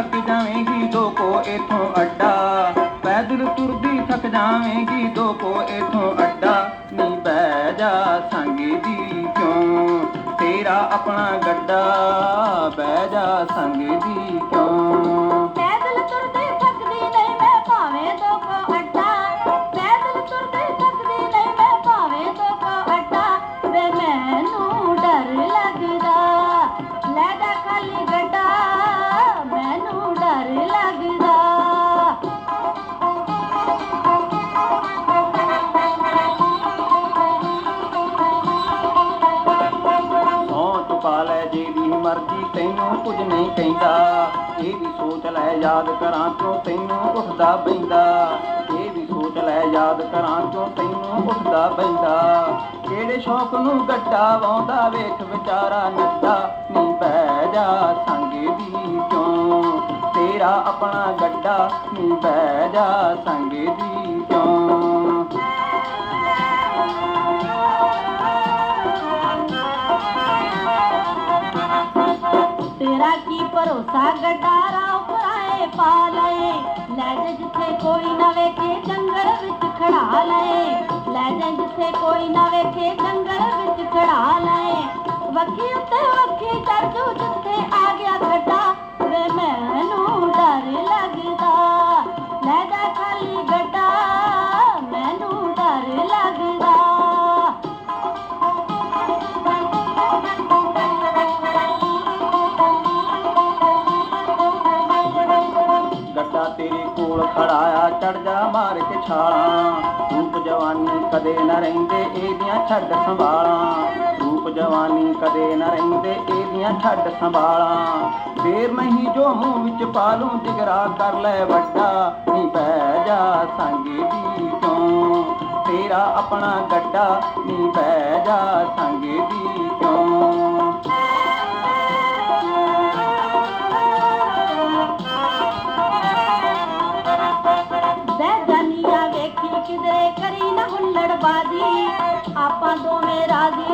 ਥੱਕ ਜਾਵੇਂਗੀ, ਦੋ ਕੋ ਇਥੋਂ ਅੱਡਾ। ਪੈਦਲ ਤੁਰਦੀ ਥੱਕ ਜਾਵੇਂਗੀ, ਦੋ ਕੋ ਇਥੋਂ ਅੱਡਾ। ਨੀ ਬਹਿ ਜਾ ਸੰਗੀ ਦੀ ਕਿਉਂ? ਤੇਰਾ ਆਪਣਾ ਗੱਡਾ, ਬਹਿ ਜਾ ਸੰਗੀ ਦੀ ਤੈਨੂੰ ਕੁਝ ਨਹੀਂ ਕਹਿੰਦਾ। ਇਹ ਵੀ ਸੋਚ ਲੈ, ਯਾਦ ਕਰਾਂ ਕਿਉਂ ਤੈਨੂੰ ਉੱਠਦਾ ਬੈਂਦਾ ਇਹ ਵੀ ਸੋਚ ਲੈ, ਯਾਦ ਕਰਾਂ ਕਿਉਂ ਤੈਨੂੰ ਉੱਠਦਾ ਬੈਂਦਾ ਕਿਹੜੇ ਸ਼ੌਕ ਨੂੰ ਗੱਡਾ ਵਾਉਂਦਾ ਵੇਖ ਵਿਚਾਰਾ ਨੱਡਾ ਨੀ ਬਹਿ ਜਾ ਸੰਗੇ ਦੀ ਕਿਉਂ ਤੇਰਾ ਆਪਣਾ ਗੱਡਾ, ਨੀ ਬਹਿ ਜਾ ਸੰਗੇ ਦੀ ਕਿਉਂ ਤੇਰਾ ਕੀ ਭਰੋਸਾ? ਗਟਾਰਾ ਉਪਰਾਏ ਪਾ ਲਏ। ਲੈ ਜਾ ਜਿੱਥੇ ਕੋਈ ਨਾ ਵੇਖੇ, ਜੰਗਲ ਵਿੱਚ ਖੜਾ ਲਏ। ਲੈ ਜਾ ਜਿੱਥੇ ਕੋਈ ਨਾ ਵੇਖੇ, ਜੰਗਲ ਵਿੱਚ ਖੜਾ ਲਏ। ਵੱਖੀ ਉੱਤੇ ਵੱਖੀ ਚੜ ਜੂ ਕੋਲ ਖੜਾ ਚੜ ਜਾ ਮਾਰ ਕੇ ਛਾਲਾਂ। ਰੂਪ ਜਵਾਨੀ ਕਦੇ ਨਾ ਰਹਿੰਦੇ ਇਹਦੀਆਂ ਛੱਡ ਸੰਭਾਲਾਂ। ਰੂਪ ਜਵਾਨੀ ਕਦੇ ਨਾ ਰਹਿੰਦੇ ਇਹਦੀਆਂ ਛੱਡ ਸੰਭਾਲਾਂ। ਫੇਰ ਨਹੀਂ ਜੋ ਮੂੰਹ ਵਿੱਚ ਪਾ ਲੂੰ, ਜਿਗਰਾ ਕਰ ਲੈ ਵੱਡਾ। ਨੀ ਪੈ ਜਾ ਸੰਗੇ ਦੀ ਕਿਉਂ ਤੇਰਾ ਆਪਣਾ ਗੱਡਾ, ਨੀ ਪੈ ਜਾ ਸੰਗੇ ਦੀ ਕਿਉਂ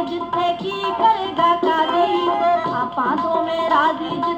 ਰਾਜ਼ੀ ਜਿੱਥੇ ਕੀ ਕਰੇਗਾ ਕਾਦੀ ਆਪਾਂ ਦੋਵੇਂ ਰਾਜ਼ੀ ਜਿੱਥੇ ਕੀ